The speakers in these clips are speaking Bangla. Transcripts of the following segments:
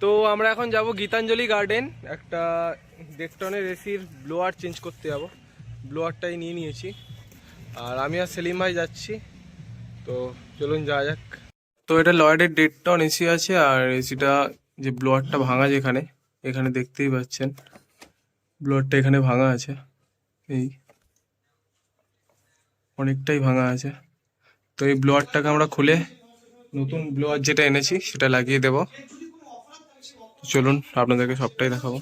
তো আমরা এখন যাব গীতাঞ্জলি গার্ডেন। একটা ডেকটনের এসির ব্লোয়ার চেঞ্জ করতে যাব। ব্লোয়ারটাই নিয়ে নিয়েছি। আর আমি আর সেলিম ভাই যাচ্ছি। তো চলুন যাওয়া যাক। তো এটা লয়েডের ডেটটন এসি আছে, আর এসিটা যে ব্লোয়ারটা ভাঙা যেখানে, এখানে দেখতেই পাচ্ছেন। ব্লোয়ারটা এখানে ভাঙা আছে। এই অনেকটাই ভাঙা আছে। তো এই ব্লোয়ারটাকে আমরা খুলে নতুন ব্লোয়ার যেটা এনেছি, সেটা লাগিয়ে দেব। চলুন আপনাদেরকে সবটাই দেখাবো।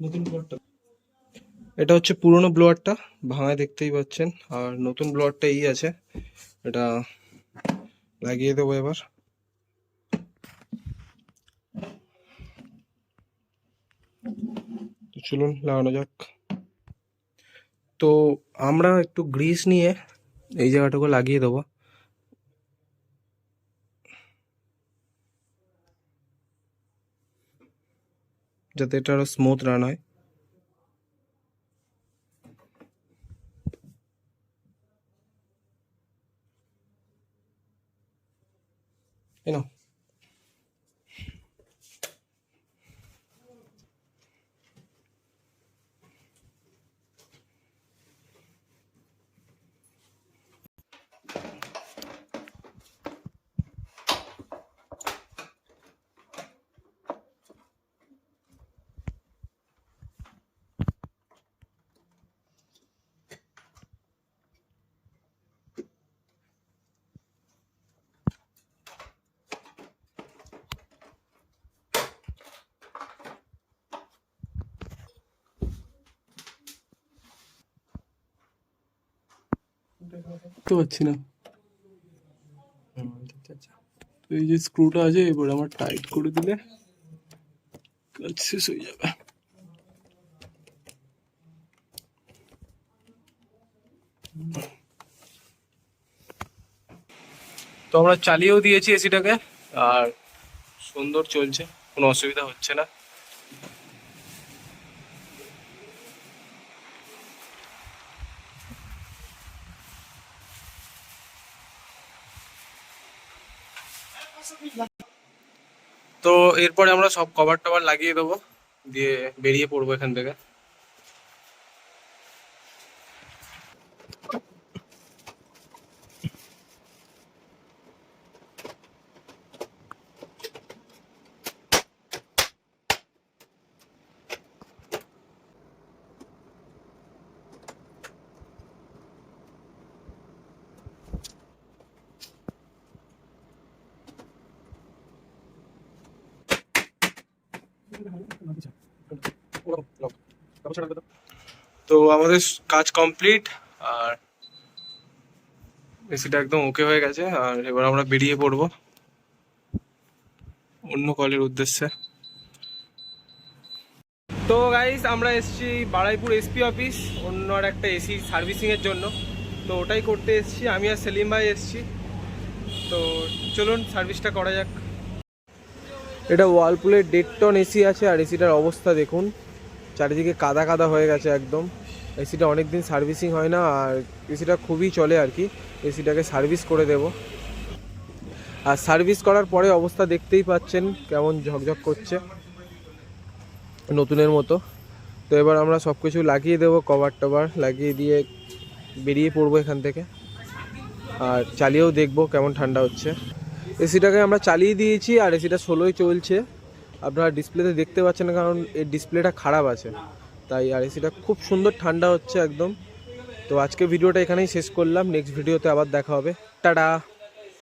নতুন ব্লোয়ারটা এটা হচ্ছে পুরনো ব্লোয়ারটা ভাঙায় দেখতেই পাচ্ছেন। আর নতুন ব্লোয়ারটা এই আছে। এটা লাগিয়ে দেবো এবার। চলুন, লাগানো যাক। তো আমরা একটু গ্রিস নিয়ে এই জায়গাটুকু লাগিয়ে দেবো। যাতে এটা আরও স্মুথ রান হয়। নাও। তো পাচ্ছি না। এই যে স্ক্রুটা আছে, এবার আমার টাইট করে দিলে কাজ শেষ হয়ে যাবে। তো আমরা চালিয়েও দিয়েছি এসিটাকে আর সুন্দর চলছে, কোনো অসুবিধা হচ্ছে না। তো এরপরে আমরা সব কভার টভার লাগিয়ে দেবো দিয়ে বেরিয়ে পড়ব এখান থেকে। তো আমাদের কাজ কমপ্লিট আর এসিটা একদম ওকে হয়ে গেছে, আর এবার আমরা বেরিয়ে পড়ব অন্য কলের উদ্দেশ্যে। তো গাইস আমরা এসেছি বারাইপুর এসপি অফিস অন্য আর একটা এসি সার্ভিসিং এর জন্য। তো ওটাই করতে এসেছি, আমি আর সেলিম ভাই এসেছি। তো চলুন সার্ভিসটা করা যাক। এটা ওয়ালপুলের দেড় টন এসি আছে, আর এসিটার অবস্থা দেখুন। চারিদিকে কাদা কাদা হয়ে গেছে একদম। এসিটা অনেক দিন সার্ভিসিং হয় না, আর এসিটা খুবই চলে আর কি। এসিটাকে সার্ভিস করে দেব। আর সার্ভিস করার পরে অবস্থা দেখতেই পাচ্ছেন কেমন ঝকঝক করছে। নতুনের মতো। তো এবার আমরা সব কিছু লাগিয়ে দেবো কভার টভার লাগিয়ে দিয়ে বেরিয়ে পড়ব এখান থেকে। আর চালিয়েও দেখব কেমন ঠান্ডা হচ্ছে। এসিটাকে আমরা চালিয়ে দিয়েছি আর এসিটা ষোলোই চলছে। আপনারা ডিসপ্লেতে দেখতে পাচ্ছেন কারণ এর ডিসপ্লেটা খারাপ আছে। তাই আর এসিটা খুব সুন্দর ঠান্ডা হচ্ছে একদম। তো আজকে ভিডিওটা এখানেই শেষ করলাম। নেক্সট ভিডিওতে আবার দেখা হবে। টাটা!